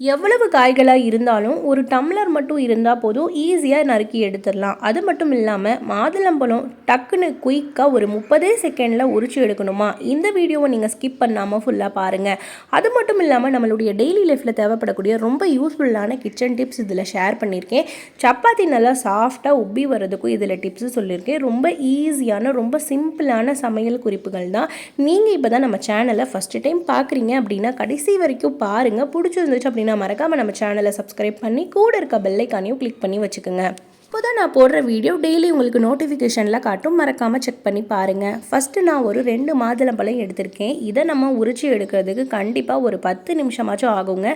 எவ்வளவு காய்களாக இருந்தாலும் ஒரு டம்ளர் மட்டும் இருந்தால் போதும் ஈஸியாக நறுக்கி எடுத்துடலாம். அது மட்டும் இல்லாமல் மாதுளம்பழம் டக்குன்னு குயிக்காக ஒரு முப்பதே செகண்டில் உரிச்சு எடுக்கணுமா? இந்த வீடியோவை நீங்கள் ஸ்கிப் பண்ணாமல் ஃபுல்லாக பாருங்கள் அது மட்டும் இல்லாமல் நம்மளுடைய டெய்லி லைஃப்பில் தேவைப்படக்கூடிய ரொம்ப யூஸ்ஃபுல்லான கிச்சன் டிப்ஸ் இதில் ஷேர் பண்ணியிருக்கேன். சப்பாத்தி நல்லா சாஃப்டாக உப்பி வர்றதுக்கும் இதில் டிப்ஸ் சொல்லியிருக்கேன். ரொம்ப ஈஸியான ரொம்ப சிம்பிளான சமையல் குறிப்புகள் தான். நீங்கள் இப்போ தான் நம்ம சேனலை ஃபஸ்ட்டு டைம் பார்க்குறீங்க அப்படின்னா கடைசி வரைக்கும் பாருங்கள் பிடிச்சிருந்துச்சு அப்படின்னா மறக்காமல் நம்ம சேனலை சப்ஸ்கிரைப் பண்ணி கூட இருக்க பெல்லைக்கானையும் கிளிக் பண்ணி வச்சுக்கோங்க. இப்போ தான் நான் போடுற வீடியோ டெய்லி உங்களுக்கு நோட்டிஃபிகேஷனில் காட்டும். மறக்காமல் செக் பண்ணி பாருங்கள் ஃபஸ்ட்டு நான் ஒரு ரெண்டு மாதுளம்பழம் எடுத்திருக்கேன். இதை நம்ம உரிச்சு எடுக்கிறதுக்கு கண்டிப்பாக ஒரு பத்து நிமிஷமாச்சும் ஆகுங்க.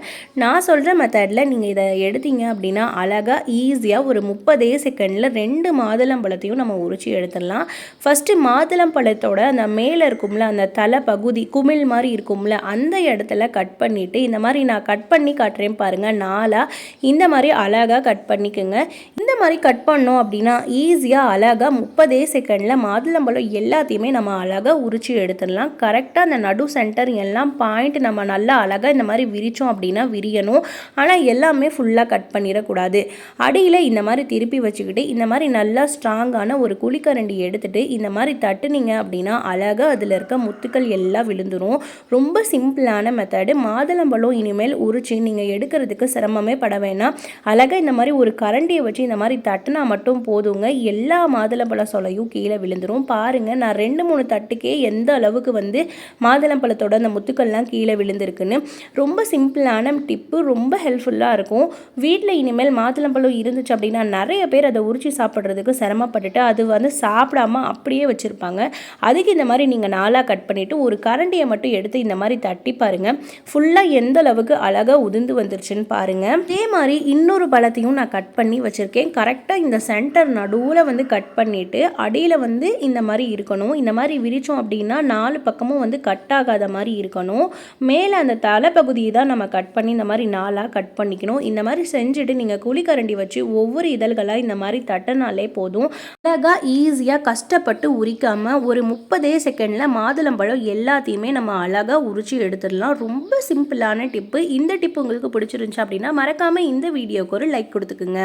நான் சொல்கிற மெத்தடில் நீங்கள் இதை எடுத்தீங்க அப்படின்னா அழகாக ஈஸியாக ஒரு முப்பதே செகண்டில் ரெண்டு மாதுளம்பழத்தையும் நம்ம உரிச்சு எடுத்துடலாம். ஃபஸ்ட்டு மாதுளம்பழத்தோட அந்த மேலே இருக்கும்ல அந்த தலை பகுதி குமிழ் மாதிரி இருக்கும்ல அந்த இடத்துல கட் பண்ணிவிட்டு இந்த மாதிரி நான் கட் பண்ணி காட்டுறேன் பாருங்கள் நாளாக இந்த மாதிரி அழகாக கட் பண்ணிக்கோங்க. இந்த மாதிரி கட் பண்ணோம் அப்படின்னா ஈஸியாக அழகாக முப்பதே செகண்டில் மாதுளம்பழம் எல்லாத்தையுமே நம்ம அழகாக உரிச்சு எடுத்துடலாம். கரெக்டாக அந்த நடு சென்டர் எல்லாம் பாயிண்ட் நம்ம நல்லா அழகாக இந்த மாதிரி விரித்தோம் அப்படின்னா விரியணும். ஆனால் எல்லாமே ஃபுல்லாக கட் பண்ணிடக்கூடாது. அடியில் இந்த மாதிரி திருப்பி வச்சுக்கிட்டு இந்த மாதிரி நல்லா ஸ்ட்ராங்கான ஒரு குழிக்கரண்டி எடுத்துகிட்டு இந்த மாதிரி தட்டுனீங்க அப்படின்னா அழகாக அதில் இருக்க முத்துக்கள் எல்லாம் விழுந்துடும் ரொம்ப சிம்பிளான மெத்தடு மாதுளம்பழம் இனிமேல் உரிச்சு நீங்கள் எடுக்கிறதுக்கு சிரமமே பட வேணாம். அழகாக இந்த மாதிரி ஒரு கரண்டியை வச்சு இந்த மாதிரி தட்டுனா மட்டும் போதுங்க. எல்லா மாதுளம்பழ சொலையும் கீழே விழுந்துடும் பாருங்கள் நான் ரெண்டு மூணு தட்டுக்கே எந்த அளவுக்கு வந்து மாதுளம்பழத்தோட அந்த முத்துக்கள்லாம் கீழே விழுந்திருக்குன்னு. ரொம்ப சிம்பிளான டிப்பு ரொம்ப ஹெல்ப்ஃபுல்லாக இருக்கும். வீட்டில் இனிமேல் மாதுளம்பழம் இருந்துச்சு அப்படின்னா நிறைய பேர் அதை உரிச்சு சாப்பிட்றதுக்கு சிரமப்பட்டுட்டு அது வந்து சாப்பிடாம அப்படியே வச்சுருப்பாங்க. அதுக்கு இந்த மாதிரி நீங்கள் நாளாக கட் பண்ணிவிட்டு ஒரு கரண்டியை மட்டும் எடுத்து இந்த மாதிரி தட்டி பாருங்கள் ஃபுல்லாக எந்த அளவுக்கு அழகாக உதிர்ந்து வந்துருச்சுன்னு பாருங்கள் அதே மாதிரி இன்னொரு பழத்தையும் நான் கட் பண்ணி வச்சுருக்கேன். கரெக்ட் கரெக்டாக இந்த சென்டர் நடுவில் வந்து கட் பண்ணிவிட்டு அடியில் வந்து இந்த மாதிரி இருக்கணும். இந்த மாதிரி விரித்தோம் அப்படின்னா நாலு பக்கமும் வந்து கட் ஆகாத மாதிரி இருக்கணும். மேலே அந்த தலைப்பகுதியை தான் நம்ம கட் பண்ணி இந்த மாதிரி நாளாக கட் பண்ணிக்கணும். இந்த மாதிரி செஞ்சுட்டு நீங்கள் குழிக்கரண்டி வச்சு ஒவ்வொரு இதழ்களாக இந்த மாதிரி தட்டினாலே போதும். அழகாக ஈஸியாக கஷ்டப்பட்டு உரிக்காமல் ஒரு முப்பதே செகண்டில் மாதுளம்பழம் எல்லாத்தையுமே நம்ம அழகாக உரிச்சு எடுத்துடலாம். ரொம்ப சிம்பிளான டிப்பு இந்த டிப்பு உங்களுக்கு பிடிச்சிருந்துச்சு அப்படின்னா மறக்காமல் இந்த வீடியோக்கு ஒரு லைக் கொடுத்துக்குங்க.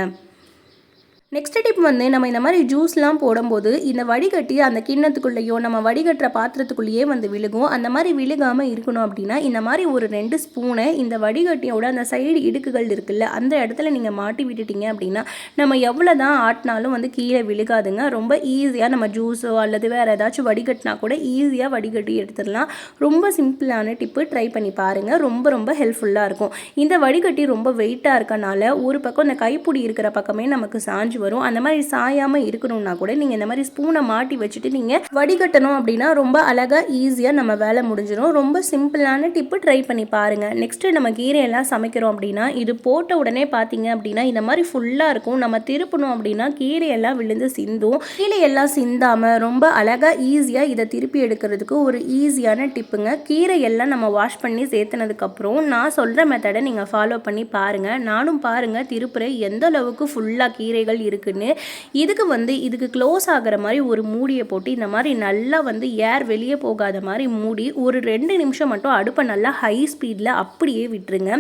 நெக்ஸ்ட் டிப் வந்து நம்ம இந்த மாதிரி ஜூஸ்லாம் போடும்போது இந்த வடிகட்டி அந்த கிண்ணத்துக்குள்ளேயோ நம்ம வடிகட்டுற பாத்திரத்துக்குள்ளேயே வந்து விழுகும். அந்த மாதிரி விழுகாமல் இருக்கணும் அப்படின்னா இந்த மாதிரி ஒரு ரெண்டு ஸ்பூனை இந்த வடிகட்டியோட அந்த சைடு இடுக்குகள் இருக்குல்ல அந்த இடத்துல நீங்கள் மாட்டி விட்டுட்டீங்க அப்படின்னா நம்ம எவ்வளோ தான் ஆட்டினாலும் வந்து கீழே விழுகாதுங்க. ரொம்ப ஈஸியாக நம்ம ஜூஸோ அல்லது வேறு ஏதாச்சும் வடிகட்டினா கூட ஈஸியாக வடிகட்டி எடுத்துடலாம். ரொம்ப சிம்பிளான டிப்பு ட்ரை பண்ணி பாருங்கள் ரொம்ப ரொம்ப ஹெல்ப்ஃபுல்லாக இருக்கும். இந்த வடிகட்டி ரொம்ப வெயிட்டாக இருக்கனால ஒரு பக்கம் இந்த கைப்பிடி இருக்கிற பக்கமே நமக்கு சாஞ்சு வரும். அந்த மாதிரி சாயாமல் இருக்கணும்னா கூட நீங்கள் இந்த மாதிரி ஸ்பூனை மாட்டி வச்சுட்டு நீங்கள் வடிகட்டணும் அப்படின்னா ரொம்ப அழகாக ஈஸியாக நம்ம வேலை முடிஞ்சிடும் ரொம்ப சிம்பிளான டிப்பு ட்ரை பண்ணி பாருங்கள் நெக்ஸ்ட்டு நம்ம கீரையெல்லாம் சமைக்கிறோம் அப்படின்னா இது போட்ட உடனே பார்த்தீங்க அப்படின்னா இந்த மாதிரி ஃபுல்லாக இருக்கும். நம்ம திருப்பணும் அப்படின்னா கீரையெல்லாம் விழுந்து சிந்தும். கீரையெல்லாம் சிந்தாமல் ரொம்ப அழகாக ஈஸியாக இதை திருப்பி எடுக்கிறதுக்கு ஒரு ஈஸியான டிப்புங்க. கீரையெல்லாம் நம்ம வாஷ் பண்ணி சேர்த்துனதுக்கப்புறம் நான் சொல்கிற மெத்தடை நீங்கள் ஃபாலோ பண்ணி பாருங்கள் நானும் பாருங்கள் திருப்புரை எந்த அளவுக்கு ஃபுல்லாக கீரைகள் இருக்குன்னு. இதுக்கு வந்து இதுக்கு க்ளோஸ் ஆகிற மாதிரி ஒரு மூடியை போட்டு இந்த மாதிரி நல்லா வந்து ஏர் வெளியே போகாத மாதிரி மூடி ஒரு ரெண்டு நிமிஷம் மட்டும் அடுப்பை நல்லா ஹை ஸ்பீடில் அப்படியே விட்டுருங்க.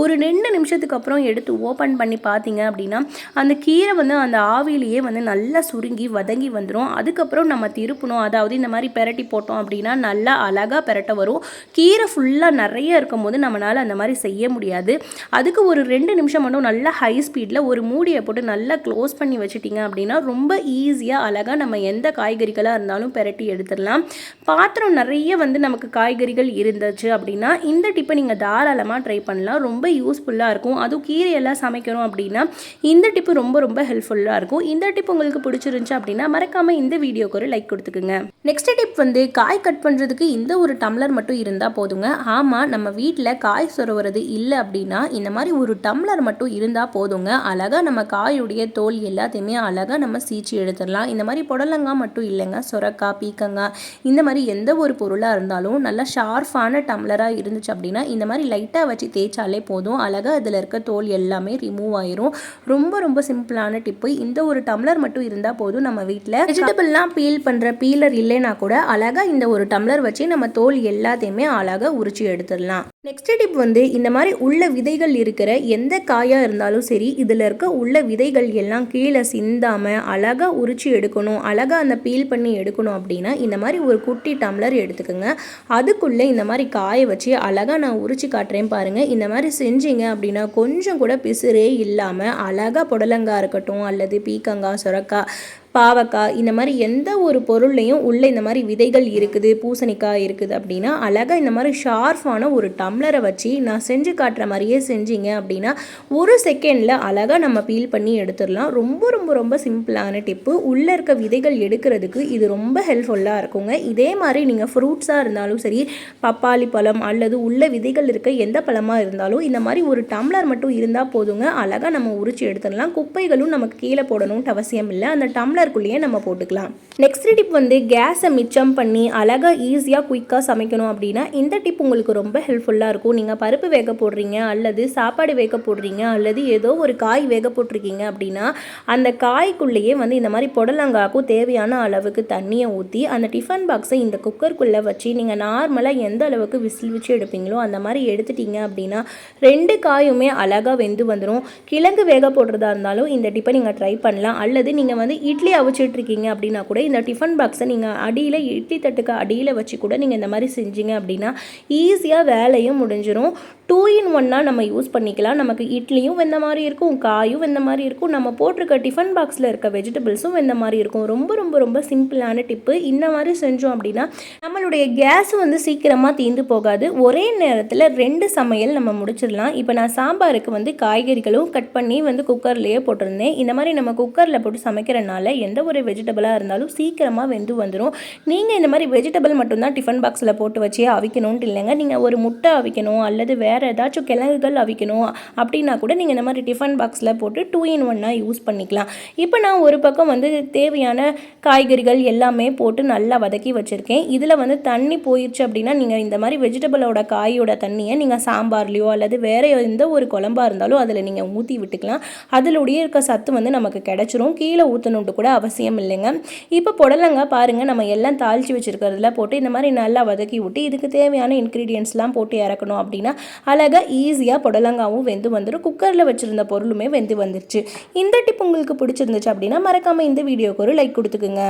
ஒரு ரெண்டு நிமிஷத்துக்கு அப்புறம் எடுத்து ஓப்பன் பண்ணி பார்த்தீங்க அப்படின்னா அந்த கீரை வந்து அந்த ஆவிலேயே வந்து நல்லா சுருங்கி வதங்கி வந்துடும் அதுக்கப்புறம் நம்ம திருப்பணும். அதாவது இந்த மாதிரி பெரட்டி போட்டோம் அப்படின்னா நல்லா அழகாக பெரட்ட வரும். கீரை ஃபுல்லாக நிறைய இருக்கும் போது நம்மளால் அந்த மாதிரி செய்ய முடியாது. அதுக்கு ஒரு ரெண்டு நிமிஷம் மட்டும் நல்லா ஹை ஸ்பீடில் ஒரு மூடியை போட்டு நல்லா க்ளோஸ் பண்ணி வச்சுட்டிங்க அப்படின்னா ரொம்ப ஈஸியாக அழகாக நம்ம எந்த காய்கறிகளாக இருந்தாலும் பெரட்டி எடுத்துடலாம். பாத்திரம் நிறைய வந்து நமக்கு காய்கறிகள் இருந்துச்சு அப்படின்னா இந்த டிப்பை நீங்கள் தாராளமாக ட்ரை பண்ணலாம். ரொம்ப யூஸ்ஃபுல்லாக இருக்கும். அதுவும் கீரையெல்லாம் சமைக்கிறோம் அப்படின்னா இந்த டிப்பு ரொம்ப ரொம்ப ஹெல்ப்ஃபுல்லாக இருக்கும். இந்த டிப் உங்களுக்கு பிடிச்சிருந்துச்சு அப்படின்னா மறக்காமல் இந்த வீடியோக்கு ஒரு லைக் கொடுத்துக்குங்க. நெக்ஸ்ட் டிப் வந்து காய் கட் பண்ணுறதுக்கு இந்த ஒரு டம்ளர் மட்டும் இருந்தால் போதுங்க. ஆமாம் நம்ம வீட்டில் காய் சொருவது இல்லை அப்படின்னா இந்த மாதிரி ஒரு டம்ளர் மட்டும் இருந்தால் போதுங்க. அழகாக நம்ம காயுடைய தோல் எல்லாத்தையுமே அழகாக நம்ம சீச்சு எடுத்துடலாம். இந்த மாதிரி புடலங்காய் மட்டும் இல்லைங்க. சுரக்காய் பீக்கங்காய் இந்த மாதிரி எந்த ஒரு பொருளாக இருந்தாலும் நல்லா ஷார்ஃபான டம்ளராக இருந்துச்சு அப்படின்னா இந்த மாதிரி லைட்டாக வச்சு தேய்ச்சாலே போதும். அழகாக அதில் இருக்க தோல் எல்லாமே ரிமூவ் ஆயிரும். ரொம்ப ரொம்ப சிம்பிளான டிப்பு இந்த ஒரு டம்ளர் மட்டும் இருந்தால் போதும் நம்ம வீட்டில் வெஜிடபிள்லாம் பீல் பண்ணுற பீலர் இல்லைன்னா கூட அழகாக இந்த ஒரு டம்ளர் வச்சு நம்ம தோல் எல்லாத்தையுமே அழகாக உரிச்சு எடுத்துடலாம். நெக்ஸ்ட் டிப் வந்து இந்த மாதிரி உள்ள விதைகள் இருக்கிற எந்த காயாக இருந்தாலும் சரி இதில் இருக்க உள்ள விதைகள் எல்லாம் கீழே சிந்தாமல் அழகாக உரிச்சு எடுக்கணும் அழகாக அந்த பீல் பண்ணி எடுக்கணும் அப்படின்னா இந்த மாதிரி ஒரு குட்டி டம்ளர் எடுத்துக்கோங்க. அதுக்குள்ளே இந்த மாதிரி காய வச்சு அழகாக நான் உரிச்சு காட்டுறேன் பாருங்கள் இந்த மாதிரி செஞ்சீங்க அப்படின்னா கொஞ்சம் கூட பிசுறே இல்லாமல் அழகாக புடலங்காய் இருக்கட்டும் அல்லது பீக்கங்காய் சுரக்காய் பாவக்காய் இந்த மாதிரி எந்த ஒரு பொருள்லையும் உள்ளே இந்த மாதிரி விதைகள் இருக்குது பூசணிக்காய் இருக்குது அப்படின்னா அழகாக இந்த மாதிரி ஷார்ஃபான ஒரு டம்ளரை வச்சு நான் செஞ்சு காட்டுற மாதிரியே செஞ்சீங்க அப்படின்னா ஒரு செகண்டில் அழகாக நம்ம பீல் பண்ணி எடுத்துடலாம். ரொம்ப ரொம்ப ரொம்ப சிம்பிளான டிப்பு. உள்ளே இருக்க விதைகள் எடுக்கிறதுக்கு இது ரொம்ப ஹெல்ப்ஃபுல்லாக இருக்குங்க. இதே மாதிரி நீங்கள் ஃப்ரூட்ஸாக இருந்தாலும் சரி பப்பாளி பழம் அல்லது உள்ள விதைகள் இருக்க எந்த பழமாக இருந்தாலும் இந்த மாதிரி ஒரு டம்ளர் மட்டும் இருந்தால் போதுங்க. அழகாக நம்ம உரிச்சு எடுத்துடலாம். குப்பைகளும் நமக்கு கீழே போடணும்ட்டு அவசியம் இல்லை. அந்த டம்ளர் டம்ளருக்குள்ளேயே நம்ம போட்டுக்கலாம். நெக்ஸ்ட் டிப் வந்து கேஸை மிச்சம் பண்ணி அழகாக ஈஸியாக குயிக்காக சமைக்கணும் அப்படின்னா இந்த டிப் உங்களுக்கு ரொம்ப ஹெல்ப்ஃபுல்லாக இருக்கும். நீங்கள் பருப்பு வேக போடுறீங்க அல்லது சாப்பாடு வேக போடுறீங்க அல்லது ஏதோ ஒரு காய் வேக போட்டிருக்கீங்க அப்படின்னா அந்த காய்க்குள்ளேயே வந்து இந்த மாதிரி புடலங்காக்கும் தேவையான அளவுக்கு தண்ணியை ஊற்றி அந்த டிஃபன் பாக்ஸை இந்த குக்கருக்குள்ளே வச்சு நீங்கள் நார்மலாக எந்த அளவுக்கு விசில் வச்சு எடுப்பீங்களோ அந்த மாதிரி எடுத்துட்டீங்க அப்படின்னா ரெண்டு காயுமே அழகாக வெந்து வந்துடும் கிழங்கு வேக போடுறதா இருந்தாலும் இந்த டிப்பை நீங்கள் ட்ரை பண்ணலாம். அல்லது நீங்கள் வந்து இட்லி அவிச்சிட்ருக்கீங்க அப்படின்னா கூட இந்த டிஃபன் பாக்ஸை நீங்கள் அடியில் இட்லி தட்டுக்கு அடியில் வச்சு கூட நீங்கள் இந்த மாதிரி செஞ்சீங்க அப்படின்னா ஈஸியாக வேலையும் முடிஞ்சிடும் டூ இன் ஒன்னாக நம்ம யூஸ் பண்ணிக்கலாம். நமக்கு இட்லியும் வெந்த மாதிரி இருக்கும் காயும் வெந்த மாதிரி இருக்கும். நம்ம போட்டிருக்க டிஃபன் பாக்ஸில் இருக்க வெஜிடபிள்ஸும் வெந்த மாதிரி இருக்கும். ரொம்ப ரொம்ப ரொம்ப சிம்பிளான டிப்பு இந்த மாதிரி செஞ்சோம் அப்படின்னா நம்மளுடைய கேஸ் வந்து சீக்கிரமாக தீந்து போகாது. ஒரே நேரத்தில் ரெண்டு சமையல் நம்ம முடிச்சிடலாம். இப்போ நான் சாம்பாருக்கு வந்து காய்கறிகளும் கட் பண்ணி வந்து குக்கர்லேயே போட்டிருந்தேன். இந்த மாதிரி நம்ம குக்கரில் போட்டு சமைக்கிறனால எந்த ஒரு வெஜிடபிளாக இருந்தாலும் சீக்கிரமாக வெந்து வந்துடும் நீங்கள் இந்த மாதிரி வெஜிடபிள் மட்டும்தான் டிஃபன் பாக்ஸில் போட்டு வச்சே அவிக்கணும்ட்டு இல்லைங்க. நீங்கள் ஒரு முட்டை அவிக்கணும் அல்லது வேறு வேறு ஏதாச்சும் கிழங்குகள் அவிக்கணும் அப்படின்னா கூட நீங்கள் இந்த மாதிரி டிஃபன் பாக்ஸில் போட்டு டூ இன் ஒன்னாக யூஸ் பண்ணிக்கலாம். இப்போ நான் ஒரு பக்கம் வந்து தேவையான காய்கறிகள் எல்லாமே போட்டு நல்லா வதக்கி வச்சுருக்கேன். இதில் வந்து தண்ணி போயிடுச்சு அப்படின்னா நீங்கள் இந்த மாதிரி வெஜிடபிளோட காயோட தண்ணியை நீங்கள் சாம்பார்லேயோ அல்லது வேறு எந்த ஒரு குழம்பாக இருந்தாலும் அதில் நீங்கள் ஊற்றி விட்டுக்கலாம். அதிலுடைய இருக்க சத்து வந்து நமக்கு கிடச்சிரும். கீழே ஊற்றணுன்ட்டு கூட அவசியம் இல்லைங்க. இப்போ புடலங்க பாருங்கள் நம்ம எல்லாம் தாளித்து வச்சுருக்கிறதுல போட்டு இந்த மாதிரி நல்லா வதக்கி விட்டு இதுக்கு தேவையான இன்க்ரீடியன்ஸ்லாம் போட்டு இறக்கணும் அப்படின்னா அழகாக ஈஸியாக புடலங்காவும் வெந்து வந்துடும் குக்கரில் வச்சுருந்த பொருளுமே வெந்து வந்துருச்சு. இந்த டிப் உங்களுக்கு பிடிச்சிருந்துச்சு அப்படின்னா மறக்காமல் இந்த வீடியோக்கு ஒரு லைக் கொடுத்துக்குங்க.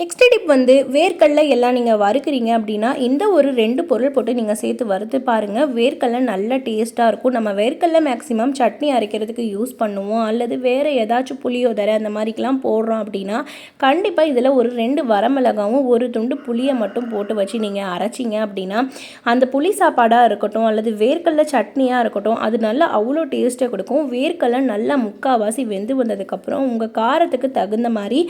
நெக்ஸ்ட் டிப் வந்து வேர்க்கடல எல்லாம் நீங்கள் வறுக்கிறீங்க அப்படின்னா இந்த ஒரு ரெண்டு பொருள் போட்டு நீங்கள் சேர்த்து வறுத்து பாருங்கள் வேர்க்கடல நல்ல டேஸ்ட்டாக இருக்கும். நம்ம வேர்க்கடல மேக்ஸிமம் சட்னி அரைக்கிறதுக்கு யூஸ் பண்ணுவோம். அல்லது வேறு ஏதாச்சும் புளியோதரை அந்த மாதிரிக்கெலாம் போடுறோம் அப்படின்னா கண்டிப்பாக இதில் ஒரு ரெண்டு வரமிளகாவும் ஒரு துண்டு புளியை மட்டும் போட்டு வச்சு நீங்கள் அரைச்சிங்க அப்படின்னா அந்த புளி சாப்பாடாக இருக்கட்டும் அல்லது வேர்க்கடல சட்னியாக இருக்கட்டும் அது நல்லா அவ்வளோ டேஸ்ட்டை கொடுக்கும். வேர்க்கடல நல்லா முக்கால்வாசி வெந்து வந்ததுக்கப்புறம் உங்கள் காரத்துக்கு தகுந்த மாதிரி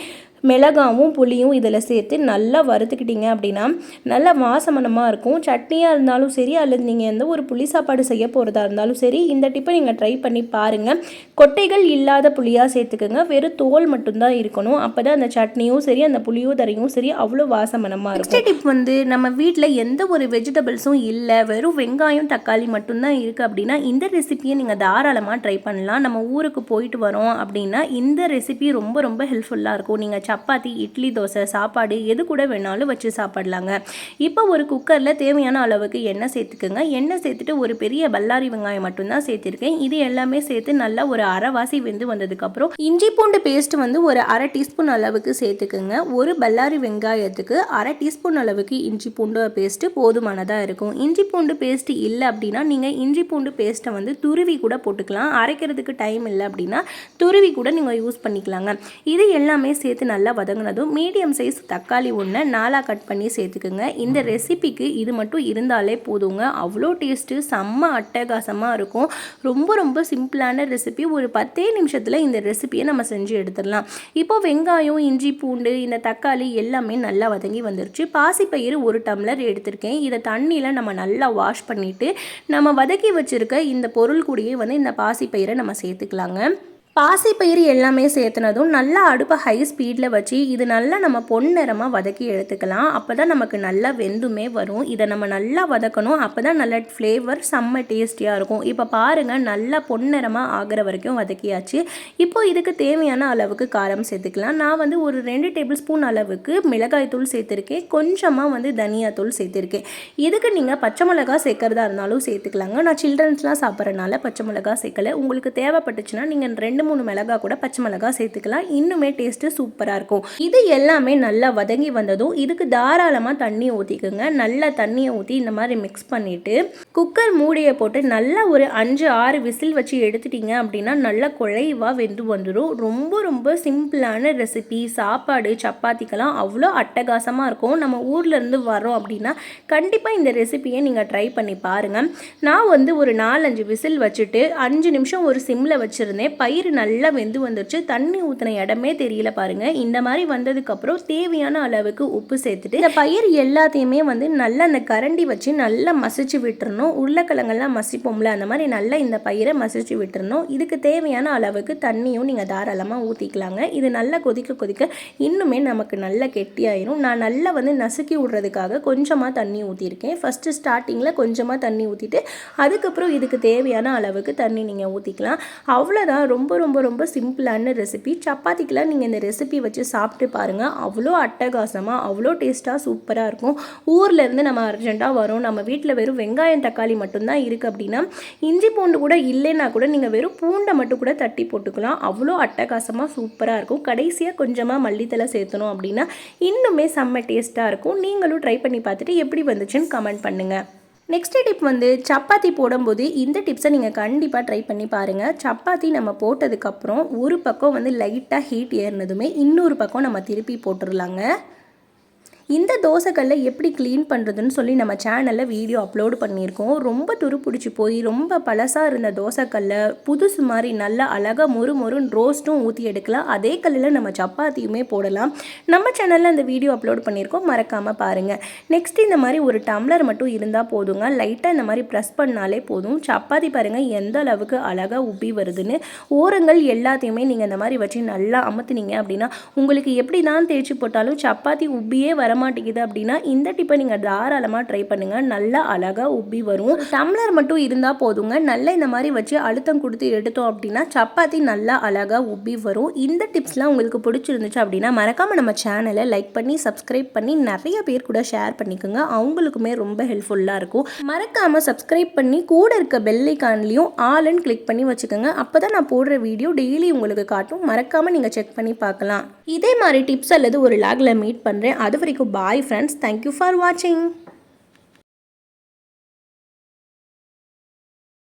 மிளகாவும் புளியும் இதில் சேர்த்து நல்லா வறுத்துக்கிட்டிங்க அப்படின்னா நல்லா வாசமனமாக இருக்கும். சட்னியாக இருந்தாலும் சரி அல்லது நீங்கள் எந்த ஒரு புளி சாப்பாடு செய்ய போகிறதா இருந்தாலும் சரி இந்த டிப்பை நீங்கள் ட்ரை பண்ணி பாருங்கள் கொட்டைகள் இல்லாத புளியாக சேர்த்துக்கோங்க. வெறும் தோல் மட்டும்தான் இருக்கணும். அப்போ தான் அந்த சட்னியும் சரி அந்த புளியோதரையும் சரி அவ்வளோ வாசமனமாக இருக்கும். டிப் வந்து நம்ம வீட்டில் எந்த ஒரு வெஜிடபிள்ஸும் இல்லை. வெறும் வெங்காயம் தக்காளி மட்டும்தான் இருக்குது அப்படின்னா இந்த ரெசிபியை நீங்கள் தாராளமாக ட்ரை பண்ணலாம். நம்ம ஊருக்கு போயிட்டு வரோம் அப்படின்னா இந்த ரெசிபி ரொம்ப ரொம்ப ஹெல்ப்ஃபுல்லாக இருக்கும். நீங்கள் சப்பாத்தி இட்லி தோசை சாப்பாடு எது கூட வேணாலும் வச்சு சாப்பிடலாங்க. இப்போ ஒரு குக்கரில் தேவையான அளவுக்கு எண்ணெய் சேர்த்துக்குங்க. எண்ணெய் சேர்த்துட்டு ஒரு பெரிய பல்லாரி வெங்காயம் மட்டும்தான் சேர்த்துருக்கேன். இது எல்லாமே சேர்த்து நல்லா ஒரு அரைவாசி வெந்து வந்ததுக்கப்புறம் இஞ்சி பூண்டு பேஸ்ட் வந்து ஒரு அரை டீஸ்பூன் அளவுக்கு சேர்த்துக்குங்க. ஒரு பல்லாரி வெங்காயத்துக்கு அரை டீஸ்பூன் அளவுக்கு இஞ்சி பூண்டு பேஸ்ட்டு போதுமானதாக இருக்கும். இஞ்சி பூண்டு பேஸ்ட் இல்லை அப்படின்னா நீங்கள் இஞ்சி பூண்டு பேஸ்ட்டை வந்து துருவி கூட போட்டுக்கலாம். அரைக்கிறதுக்கு டைம் இல்லை அப்படின்னா துருவி கூட நீங்கள் யூஸ் பண்ணிக்கலாங்க. இது எல்லாமே சேர்த்து நல்லா நல்லா வதங்கினதும் மீடியம் சைஸ் தக்காளி ஒன்று நாலாக கட் பண்ணி சேர்த்துக்குங்க. இந்த ரெசிபிக்கு இது மட்டும் இருந்தாலே போதுங்க. அவ்வளோ டேஸ்ட்டு செம்ம அட்டகாசமாக இருக்கும். ரொம்ப ரொம்ப சிம்பிளான ரெசிபி ஒரு பத்தே நிமிஷத்தில் இந்த ரெசிபியை நம்ம செஞ்சு எடுத்துடலாம். இப்போ வெங்காயம் இஞ்சி பூண்டு இந்த தக்காளி எல்லாமே நல்லா வதங்கி வந்துருச்சு. பாசிப்பயிறு ஒரு டம்ளர் எடுத்திருக்கேன். இதை தண்ணியில் நம்ம நல்லா வாஷ் பண்ணிவிட்டு நம்ம வதக்கி வச்சுருக்க இந்த பொருள் கூடயே வந்து இந்த பாசிப்பயிரை நம்ம சேர்த்துக்கலாங்க. பாசிப்பயிறு எல்லாமே சேர்த்துனதும் நல்லா அடுப்பை ஹை ஸ்பீடில் வச்சு இது நல்லா நம்ம பொன்னிறமாக வதக்கி எடுத்துக்கலாம். அப்போ தான் நமக்கு நல்லா வெந்துமே வரும். இதை நம்ம நல்லா வதக்கணும். அப்போ தான் நல்ல ஃப்ளேவர் செம்ம டேஸ்டியாக இருக்கும். இப்போ பாருங்கள் நல்லா பொன்னிறமாக ஆகிற வரைக்கும் வதக்கியாச்சு. இப்போ இதுக்கு தேவையான அளவுக்கு காரம் சேர்த்துக்கலாம். நான் வந்து ஒரு ரெண்டு டேபிள் ஸ்பூன் அளவுக்கு மிளகாய் தூள் சேர்த்துருக்கேன். கொஞ்சமாக வந்து தனியாத்தூள் சேர்த்துருக்கேன். இதுக்கு நீங்கள் பச்சை மிளகா சேர்க்குறதா இருந்தாலும் சேர்த்துக்கலாங்க. நான் சில்ட்ரன்ஸ்லாம் சாப்பிட்றனால பச்சை மிளகா சேர்க்கல. உங்களுக்கு தேவைப்பட்டுச்சுன்னா நீங்கள் ரெண்டு ரெண்டு மூணு மிளகா கூட பச்சை மிளகா சேர்த்துக்கலாம். இன்னுமே டேஸ்ட்டு சூப்பராக இருக்கும். இது எல்லாமே நல்லா வதங்கி வந்ததும் இதுக்கு தாராளமாக தண்ணி ஊற்றிக்கோங்க நல்லா தண்ணியை ஊற்றி இந்த மாதிரி மிக்ஸ் பண்ணிவிட்டு குக்கர் மூடியை போட்டு நல்லா ஒரு அஞ்சு ஆறு விசில் வச்சு எடுத்துட்டீங்க அப்படின்னா நல்லா குழைவாக வெந்து வந்துடும் ரொம்ப ரொம்ப சிம்பிளான ரெசிபி சாப்பாடு சப்பாத்திக்கெல்லாம் அவ்வளோ அட்டகாசமாக இருக்கும். நம்ம ஊர்லேருந்து வரோம் அப்படின்னா கண்டிப்பாக இந்த ரெசிபியை நீங்கள் ட்ரை பண்ணி பாருங்கள் நான் வந்து ஒரு நாலஞ்சு விசில் வச்சுட்டு அஞ்சு நிமிஷம் ஒரு சிம்மில் வச்சுருந்தேன். பயிர் நல்லா வெந்து வந்துருச்சு. தண்ணி ஊற்றின இடமே தெரியல பாருங்க. இந்த மாதிரி வந்ததுக்கப்புறம் தேவையான அளவுக்கு உப்பு சேர்த்துட்டு இந்த பயிர் எல்லாத்தையுமே வந்து நல்லா அந்த கரண்டி வச்சு நல்லா மசிச்சு விட்டுறணும். உருளைக்கிழங்கெல்லாம் மசிப்போம்ல அந்த மாதிரி நல்லா இந்த பயிரை மசிச்சு விட்டுறணும். இதுக்கு தேவையான அளவுக்கு தண்ணியும் நீங்கள் தாராளமாக ஊற்றிக்கலாங்க இது நல்லா கொதிக்க கொதிக்க இன்னுமே நமக்கு நல்லா கெட்டியாயிரும். நான் நல்லா வந்து நசுக்கி விடுறதுக்காக கொஞ்சமாக தண்ணி ஊற்றிருக்கேன் ஃபஸ்ட்டு ஸ்டார்டிங்கில் கொஞ்சமாக தண்ணி ஊற்றிட்டு அதுக்கப்புறம் இதுக்கு தேவையான அளவுக்கு தண்ணி நீங்கள் ஊற்றிக்கலாம் அவ்வளோதான் ரொம்ப ரொம்ப ரொம்ப சிம்பிளான ரெசிபி சப்பாத்திக்கெலாம் நீங்கள் இந்த ரெசிபி வச்சு சாப்பிட்டு பாருங்கள் அவ்வளோ அட்டகாசமாக அவ்வளோ டேஸ்ட்டாக சூப்பராக இருக்கும். ஊர்லேருந்து நம்ம அர்ஜெண்ட்டாக வரோம். நம்ம வீட்டில் வெறும் வெங்காயம் தக்காளி மட்டும்தான் இருக்குது அப்படின்னா இஞ்சி பூண்டு கூட இல்லைன்னா கூட நீங்கள் வெறும் பூண்டை மட்டும் கூட தட்டி போட்டுக்கலாம். அவ்வளோ அட்டகாசமாக சூப்பராக இருக்கும். கடைசியாக கொஞ்சமாக மல்லித்தலை சேர்த்தணும் அப்படின்னா இன்னுமே செம்ம டேஸ்ட்டாக இருக்கும். நீங்களும் ட்ரை பண்ணி பார்த்துட்டு எப்படி வந்துச்சுன்னு கமெண்ட் பண்ணுங்கள் நெக்ஸ்ட் டிப் வந்து சப்பாத்தி போடும்போது இந்த டிப்ஸை நீங்கள் கண்டிப்பாக ட்ரை பண்ணி பாருங்கள் சப்பாத்தி நம்ம போட்டதுக்கப்புறம் ஒரு பக்கம் வந்து லைட்டாக ஹீட் ஏறினதுமே இன்னொரு பக்கம் நம்ம திருப்பி போட்டுடலாங்க இந்த தோசைக்கல்லை எப்படி க்ளீன் பண்ணுறதுன்னு சொல்லி நம்ம சேனலில் வீடியோ அப்லோடு பண்ணியிருக்கோம். ரொம்ப துருப்பிடிச்சி போய் ரொம்ப பழசாக இருந்த தோசைக்கல்லை புதுசு மாதிரி நல்லா அழகாக மொறு மொறு ரோஸ்ட்டும் ஊற்றி எடுக்கலாம். அதே கல்லில் நம்ம சப்பாத்தியுமே போடலாம். நம்ம சேனலில் அந்த வீடியோ அப்லோட் பண்ணியிருக்கோம். மறக்காமல் பாருங்கள் நெக்ஸ்ட் இந்த மாதிரி ஒரு டம்ளர் மட்டும் இருந்தால் போதுங்க. லைட்டாக இந்த மாதிரி ப்ரெஸ் பண்ணாலே போதும். சப்பாத்தி பாருங்கள் எந்த அளவுக்கு அழகாக உப்பி வருதுன்னு. ஓரங்கள் எல்லாத்தையுமே நீங்கள் இந்த மாதிரி வச்சு நல்லா அமுத்துனீங்க அப்படின்னா உங்களுக்கு எப்படி தான் தேய்ச்சி போட்டாலும் சப்பாத்தி உப்பியே வர வரமாட்டேங்குது அப்படின்னா இந்த டிப்பை நீங்கள் தாராளமாக ட்ரை பண்ணுங்கள் நல்லா அழகாக உப்பி வரும். டம்ளர் மட்டும் இருந்தால் போதுங்க. நல்லா இந்த மாதிரி வச்சு அழுத்தம் கொடுத்து எடுத்தோம் அப்படின்னா சப்பாத்தி நல்லா அழகாக உப்பி வரும். இந்த டிப்ஸ்லாம் உங்களுக்கு பிடிச்சிருந்துச்சு அப்படின்னா மறக்காமல் நம்ம சேனலை லைக் பண்ணி சப்ஸ்கிரைப் பண்ணி நிறைய பேர் கூட ஷேர் பண்ணிக்கோங்க. அவங்களுக்குமே ரொம்ப ஹெல்ப்ஃபுல்லாக இருக்கும். மறக்காமல் சப்ஸ்கிரைப் பண்ணி கூட இருக்க பெல்லைக்கான்லேயும் ஆல்னு கிளிக் பண்ணி வச்சுக்கோங்க. அப்போ தான் நான் போடுற வீடியோ டெய்லி உங்களுக்கு காட்டும். மறக்காமல் நீங்கள் செக் பண்ணி பார்க்கலாம். இதே மாதிரி டிப்ஸ் அல்லது ஒரு லாகில் மீட் பண்ணுறேன் அது வரைக்கும் Bye, friends! Thank you for watching.